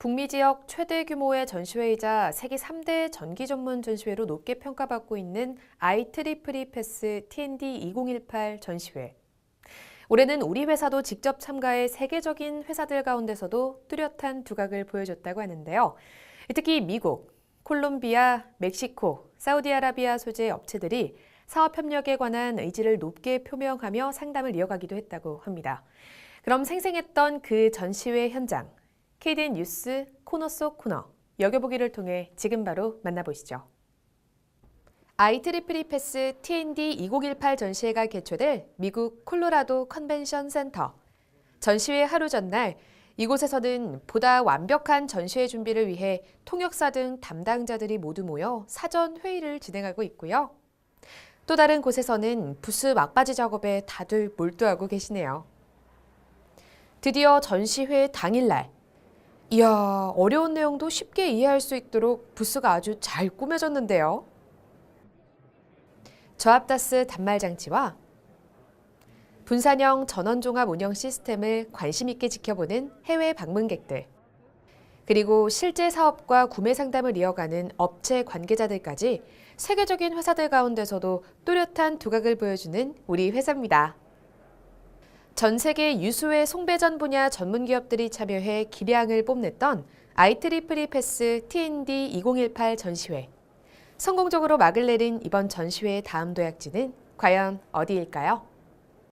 북미 지역 최대 규모의 전시회이자 세계 3대 전기 전문 전시회로 높게 평가받고 있는 IEEE 패스 TND 2018 전시회. 올해는 우리 회사도 직접 참가해 세계적인 회사들 가운데서도 뚜렷한 두각을 보여줬다고 하는데요. 특히 미국, 콜롬비아, 멕시코, 사우디아라비아 소재 업체들이 사업 협력에 관한 의지를 높게 표명하며 상담을 이어가기도 했다고 합니다. 그럼 생생했던 그 전시회 현장, KDN 뉴스 코너 속 코너, 여겨보기를 통해 지금 바로 만나보시죠. IEEE 패스 TND 2018 전시회가 개최될 미국 콜로라도 컨벤션 센터. 전시회 하루 전날 이곳에서는 보다 완벽한 전시회 준비를 위해 통역사 등 담당자들이 모두 모여 사전 회의를 진행하고 있고요. 또 다른 곳에서는 부스 막바지 작업에 다들 몰두하고 계시네요. 드디어 전시회 당일날. 이야, 어려운 내용도 쉽게 이해할 수 있도록 부스가 아주 잘 꾸며졌는데요. 저압다스 단말 장치와 분산형 전원종합 운영 시스템을 관심 있게 지켜보는 해외 방문객들, 그리고 실제 사업과 구매 상담을 이어가는 업체 관계자들까지 세계적인 회사들 가운데서도 뚜렷한 두각을 보여주는 우리 회사입니다. 전 세계 유수의 송배전 분야 전문 기업들이 참여해 기량을 뽐냈던 IEEE 패스 TND 2018 전시회. 성공적으로 막을 내린 이번 전시회의 다음 도약지는 과연 어디일까요?